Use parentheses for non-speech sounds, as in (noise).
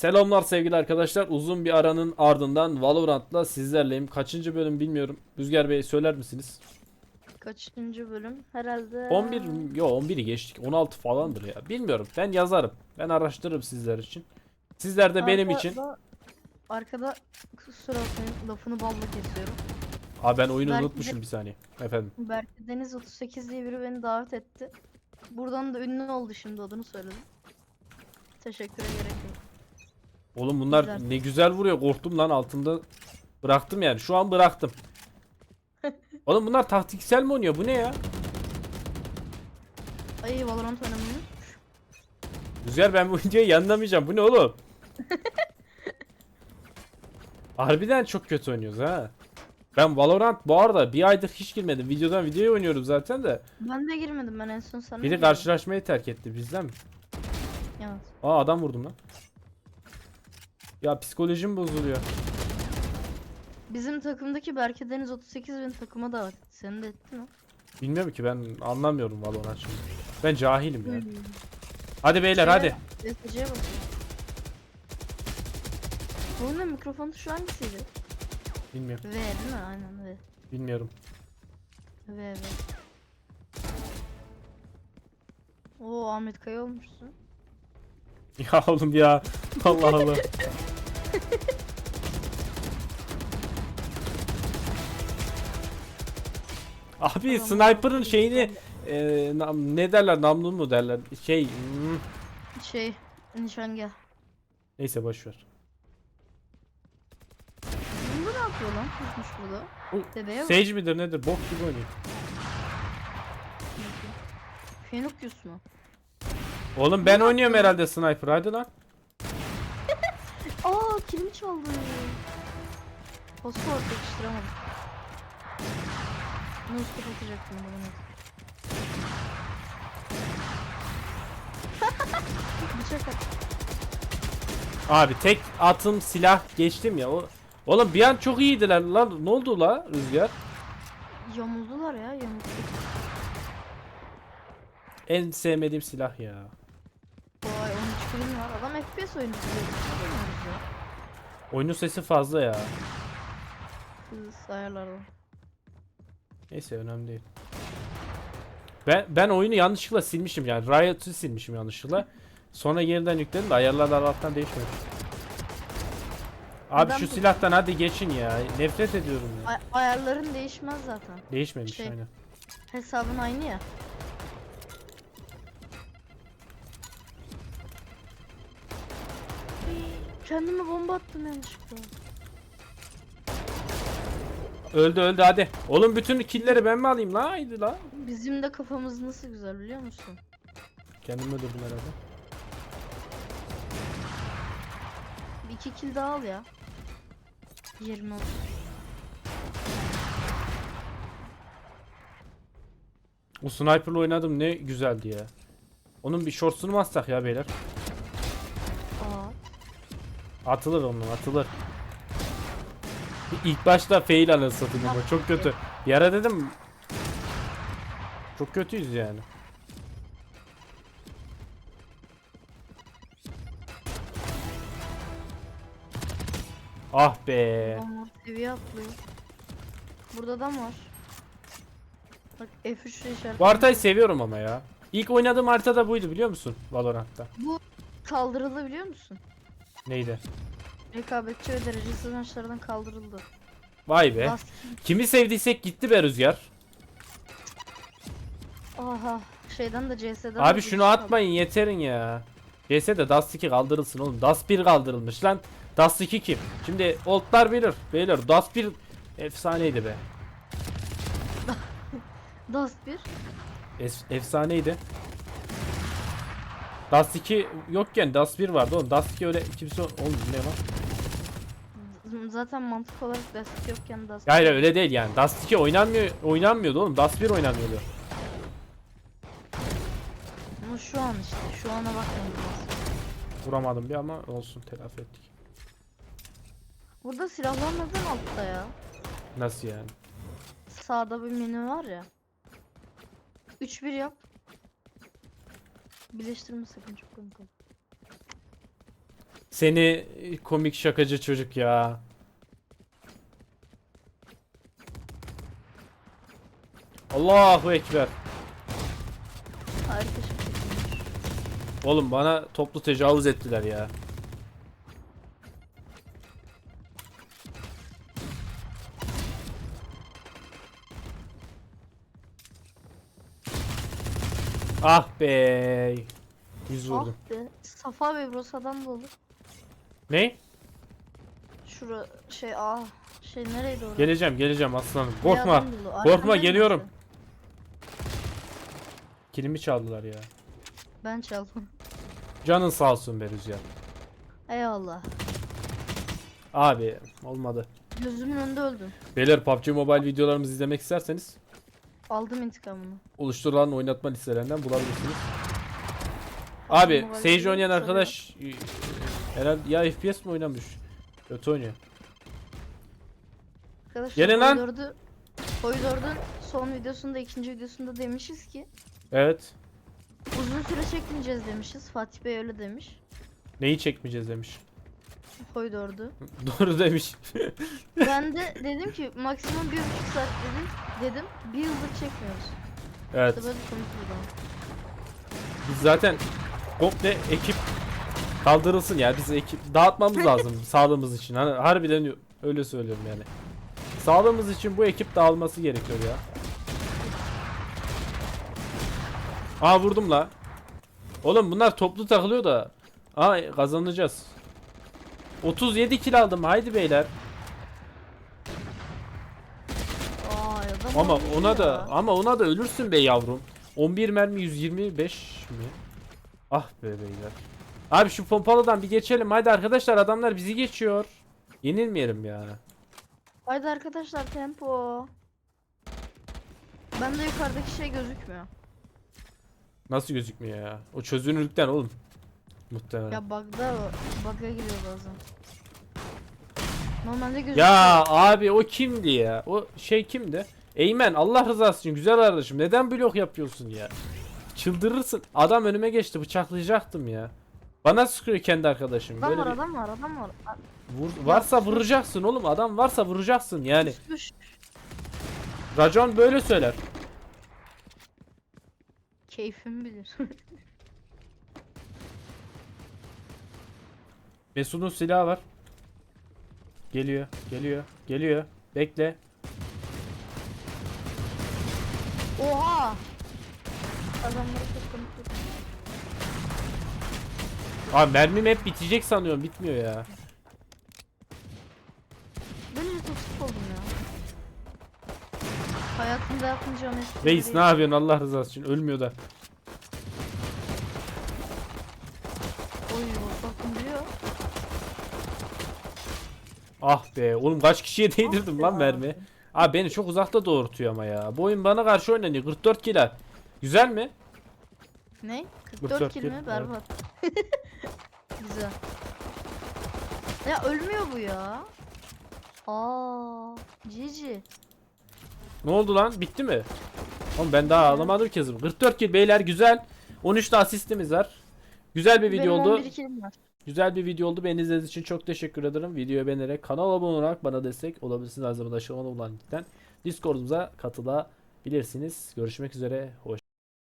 Selamlar sevgili arkadaşlar. Uzun bir aranın ardından Valorant'la sizlerleyim. Kaçıncı bölüm bilmiyorum. Rüzgar Bey söyler misiniz? Kaçıncı bölüm? Herhalde 11 mi? Yo 11'i geçtik. 16 falandır ya. Bilmiyorum. Ben yazarım. Ben araştırırım sizler için. Sizler de benim için. Arkada- kusura bakmayın lafını balla kesiyorum. Aa ben oyunu de- unutmuşum bir saniye. Efendim. Berke Deniz 38 diye biri beni davet etti. Buradan da ünlü oldu şimdi adını söyledim. Teşekküre gerek yok. Oğlum bunlar Güzel. ne güzel vuruyor. Korktum lan altında. Bıraktım yani. Şu an bıraktım. (laughs) Oğlum bunlar taktiksel mi oynuyor? Bu ne ya? Ay Valorant oynamayı. Rüzgar ben bu videoyu yanlamayacağım. Bu ne oğlum? (laughs) Harbiden çok kötü oynuyoruz ha. Ben Valorant bu arada bir aydır hiç girmedim. Videodan videoya oynuyorum zaten de. Ben de girmedim ben en son sana. Biri girdim. karşılaşmayı terk etti bizden mi? Evet. Aa adam vurdum lan. Ya psikolojim bozuluyor. Bizim takımdaki Berke Deniz 38 beni takıma davet etti. Seni de etti mi? Bilmiyorum ki ben anlamıyorum Valorant şimdi. Ben cahilim ya. Hmm. Hadi beyler hadi. SC'ye bakıyorum. Bunun da mikrofonu şu hangisiydi? Bilmiyorum. V değil mi? Aynen V. Bilmiyorum. V V. Oo Ahmet Kaya olmuşsun. (laughs) Ya oğlum ya. Allah Allah. (laughs) (laughs) Abi sniper'ın şeyini e, nam- ne derler namlu mu derler şey hmm, Şey nişangah. neyse boş ver. Bunda ne yapıyor lan? Tutmuş burada. Bu Bebeğe bak. Sage midir nedir bok gibi oynuyor. Fenukius mu? Oğlum ben oynuyorum herhalde sniper hadi lan. Kilimi çaldı. Fosfor yakıştıramadım. Nasıl kapatacaktım bunu? (laughs) Bıçak at. Abi tek atım silah geçtim ya o. Oğlum bir an çok iyiydiler lan ne oldu la Rüzgar? Yamuldular ya yamuldu. En sevmediğim silah ya. Vay 13 film var. Adam FPS oyuncusu. diyor. Ne oynuyoruz ya? Oyunun sesi fazla ya. Hız ayarlardan. Neyse önemli değil. Ben ben oyunu yanlışlıkla silmişim yani Riot'u silmişim yanlışlıkla. Sonra yeniden yükledim de ayarlar Allah'tan değişmedi. Abi Ben şu bu- silahtan hadi geçin ya. Nefret ediyorum ya. Ay- ayarların değişmez zaten. Değişmemiş şey- aynen. Hesabın aynı ya. Kendime bomba attım yanlışlıkla. Öldü öldü hadi. Oğlum bütün killleri ben mi alayım la? Haydi la. Bizim de kafamız nasıl güzel biliyor musun? Kendim öldürdüm herhalde. Bir iki kill daha al ya. 20 oldu. O sniper'la oynadım ne güzeldi ya. Onun bir shorts'unu mu atsak ya beyler? Atılır onun atılır. İlk başta fail anasını satayım ama çok kötü. Bir ara dedim çok kötüyüz yani. Ah be. Adam var seviye atlıyor. Burada adam var. Bak F3 ile işaret. Bu haritayı seviyorum ama ya. İlk oynadığım harita da buydu biliyor musun? Valorant'ta. Bu kaldırıldı biliyor musun? Neydi? Rekabetçi ve derecesiz maçlardan kaldırıldı. Vay be. Last Kimi sevdiysek gitti be Rüzgar. Aha şeyden de CS'den de Abi şunu atmayın yeterin ya. CS'de Dust 2 kaldırılsın oğlum. Dust 1 kaldırılmış lan. Dust 2 kim? Şimdi oldlar bilir. Beyler Dust 1 efsaneydi be. kaldı. (laughs) Dust 1. Es- efsaneydi. Dust 2 yokken Dust 1 vardı oğlum. Dust 2 öyle kimse oğlum ne lan? Z- Zaten mantık olarak Dust 2 yokken Dust Hayır öyle değil yani. Dust 2 oynanmıyor oynanmıyordu oğlum. Dust 1 oynanıyordu. Ama şu an işte şu ana bakmayın. Vuramadım bir ama olsun telafi ettik. Burada silahlar neden altta ya? Nasıl yani? Sağda bir menü var ya. 3-1 yap. Birleştirme sakın çok komik. Seni komik şakacı çocuk ya. Allahu Ekber. Harika şaka. Oğlum bana toplu tecavüz ettiler ya. Ah be. Yüz vurdum. Ah be. Safa ve Brosa'dan dolu. Ne? Şura şey ah şey nereydi orası? Geleceğim geleceğim aslanım. Korkma. adam. Korkma geliyorum. Kilimi çaldılar ya. Ben çaldım. Canın sağ olsun be Rüzgar. Eyvallah. Abi olmadı. Gözümün önünde öldüm. Beyler PUBG Mobile videolarımızı izlemek isterseniz Aldım intikamını. oluşturulan oynatma listelerinden bulabilirsiniz. Abi Mobile Sage oynayan arkadaş herhalde ya FPS mi oynamış? Kötü oynuyor. Arkadaşlar Gelin lan. Koridor'da- son videosunda ikinci videosunda demişiz ki Evet. uzun süre çekmeyeceğiz demişiz. Fatih Bey öyle demiş. Neyi çekmeyeceğiz demiş. Koridor'da. (laughs) Doğru demiş. (laughs) Ben de dedim ki maksimum bir buçuk saat dedim. Dedim bir yıldır çekmiyoruz. Evet. İşte böyle. Biz zaten komple ekip kaldırılsın ya. Biz ekip dağıtmamız lazım (laughs) sağlığımız için. Hani harbiden öyle söylüyorum yani. Sağlığımız için bu ekip dağılması gerekiyor ya. Aa vurdum la. Oğlum bunlar toplu takılıyor da. Aa kazanacağız. 37 kill aldım. Haydi beyler. Aa adam Ama ona ya. da ama ona da ölürsün be yavrum. 11 mermi 125 mi? Ah be beyler. Abi şu pompalıdan bir geçelim. Haydi arkadaşlar adamlar bizi geçiyor. Yenilmeyelim ya. Haydi arkadaşlar tempo. Bende yukarıdaki şey gözükmüyor. Nasıl gözükmüyor ya? O çözünürlükten oğlum. Muhtemelen. Ya, Ya bug'da. Bug'a giriyor bazen. Normalde gözüküyor. abi o kimdi ya? O şey kimdi? Eymen Allah rızası için güzel arkadaşım. Neden blok yapıyorsun ya? Çıldırırsın. Adam önüme geçti bıçaklayacaktım ya. Bana sıkıyor kendi arkadaşım. Adam Böyle var bir- adam var adam var. Vur- varsa vuracaksın oğlum. Adam varsa vuracaksın yani. Düş. Racon böyle söyler. Keyfim bilir. (laughs) Mesut'un silahı var. Geliyor, geliyor, geliyor. Bekle. Oha! Adamları çok komik. Mermim hep bitecek sanıyorum. Bitmiyor ya. Ben iyice toksik oldum ya. Hayatımda yapmayacağım espri Reis değil. ne yapıyorsun Allah rızası için? Ölmüyor da. Ah be. Oğlum kaç kişiye değdirdim lan mermi. Abi beni çok uzakta doğurtuyor ama ya. Bu oyun bana karşı oynanıyor. 44 kilo. Güzel mi? Ne? 44 44 kill, mi? Berbat. (laughs) Güzel. Ya ölmüyor bu ya. Aa, Cici. Ne oldu lan? Bitti mi? Oğlum ben daha alamadım ki hızımı. 44 kill beyler güzel. 13 de asistimiz var. Güzel bir video Benim oldu. 11 killim var. Güzel bir video oldu. Beni izlediğiniz için çok teşekkür ederim. Videoyu beğenerek, kanala abone olarak bana destek olabilirsiniz. Her zaman aşağıda olan linkten Discord'umuza katılabilirsiniz. Görüşmek üzere. Hoş